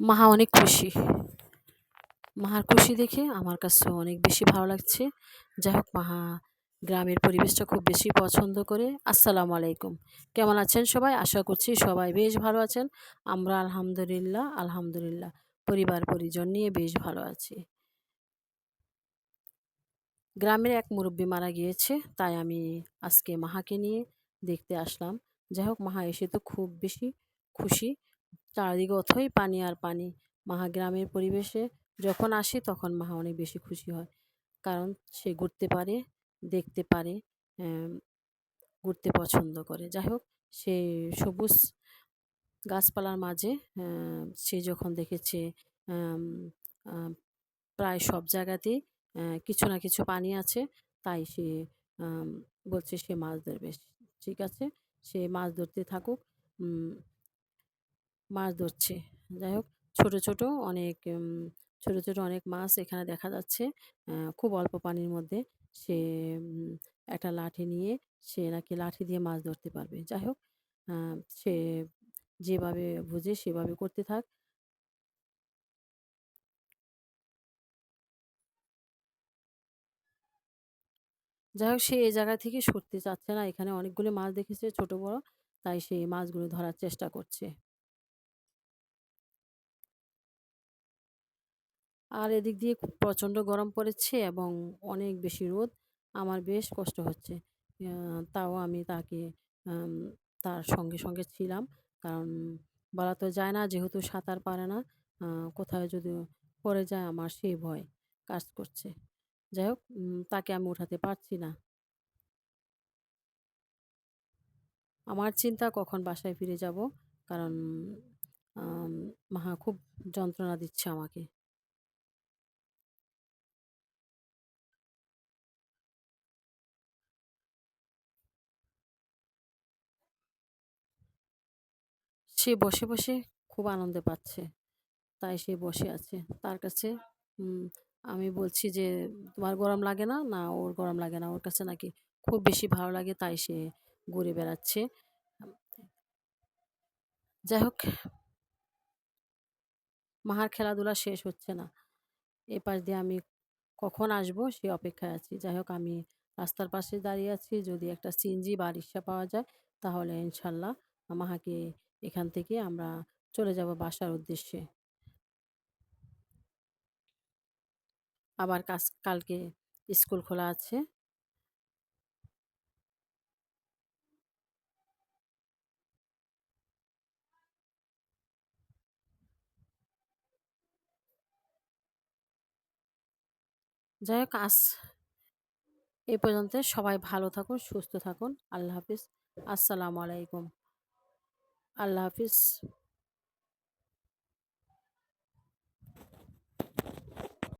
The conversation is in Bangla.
মাহা অনেক খুশি। মাহার খুশি দেখে আমার কাছে অনেক বেশি ভালো লাগছে। যাই হোক, মাহা গ্রামের পরিবেশটা খুব বেশি পছন্দ করে। আসসালামু আলাইকুম। কেমন আছেন সবাই? আশা করছি সবাই বেশ ভালো আছেন। আমরা আলহামদুলিল্লাহ আলহামদুলিল্লাহ, পরিবার পরিজন নিয়ে বেশ ভালো আছি। গ্রামের এক মুরব্বী মারা গিয়েছে, তাই আমি আজকে মাহাকে নিয়ে দেখতে আসলাম। যাই হোক, মাহা এসে তো খুব বেশি খুশি। চারিদিকে অথই পানি আর পানি। মাহা গ্রামের পরিবেশে যখন আসি তখন মাহা অনেক বেশি খুশি হয়। কারণ সে ঘুরতে পারে, দেখতে পারে ঘুরতে পছন্দ করে। যাই হোক, সে সবুজ গাছপালার মাঝে সে যখন দেখেছে প্রায় সব জায়গাতেই কিছু না কিছু পানি আছে, তাই সে বলছে সে মাছ ধরবে। ঠিক আছে, সে মাছ ধরতে থাকুক। মাছ ধরছে। যাই হোক ছোটো ছোটো অনেক ছোটো ছোটো অনেক মাছ এখানে দেখা যাচ্ছে। খুব অল্প পানির মধ্যে সে একটা লাঠি নিয়ে সে নাকি লাঠি দিয়ে মাছ ধরতে পারবে। যাই হোক সে যেভাবে বুঝে সেভাবে করতে থাক। যাই হোক সে এই জায়গা থেকে সরতে চাচ্ছে না। এখানে অনেকগুলো মাছ দেখেছে, ছোট, বড়। তাই সে মাছগুলো ধরার চেষ্টা করছে। আর এদিক দিয়ে প্রচণ্ড গরম পড়েছে এবং অনেক বেশি রোদ। আমার বেশ কষ্ট হচ্ছে। তাও আমি তাকে তার সঙ্গে সঙ্গে ছিলাম। কারণ বলা তো যায় না যেহেতু সাঁতার পারে না কোথায় যদি পড়ে যায় আমার সেই ভয় কাজ করছে। যাই হোক তাকে আমি উঠাতে পারছি না। আমার চিন্তা কখন বাসায় ফিরে যাব? কারণ মাহা খুব যন্ত্রণা দিচ্ছে আমাকে। সে বসে বসে খুব আনন্দ পাচ্ছে। তাই সে বসে আছে। তার কাছে আমি বলছি যে, তোমার গরম লাগে না? না, ওর গরম লাগে না। ওর কাছে নাকি খুব বেশি ভালো লাগে, তাই সে ঘুরে বেড়াচ্ছে। যাই হোক, মাহার খেলাধুলা শেষ হচ্ছে না। এ পাশ দিয়ে আমি কখন আসব সে অপেক্ষায় আছি। যাই হোক, আমি রাস্তার পাশে দাঁড়িয়ে আছি। যদি একটা সিনজি বা রিক্সা পাওয়া যায়, তাহলে ইনশাল্লাহ মাহাকে এখান থেকে আমরা চলে যাব বাসার উদ্দেশ্যে। আবার কাজ, কালকে স্কুল খোলা আছে। যাই হোক আস এ পর্যন্ত। সবাই ভালো থাকুন, সুস্থ থাকুন। আল্লাহ হাফিজ। আসসালামু আলাইকুম। আল্লাহ হাফিজ।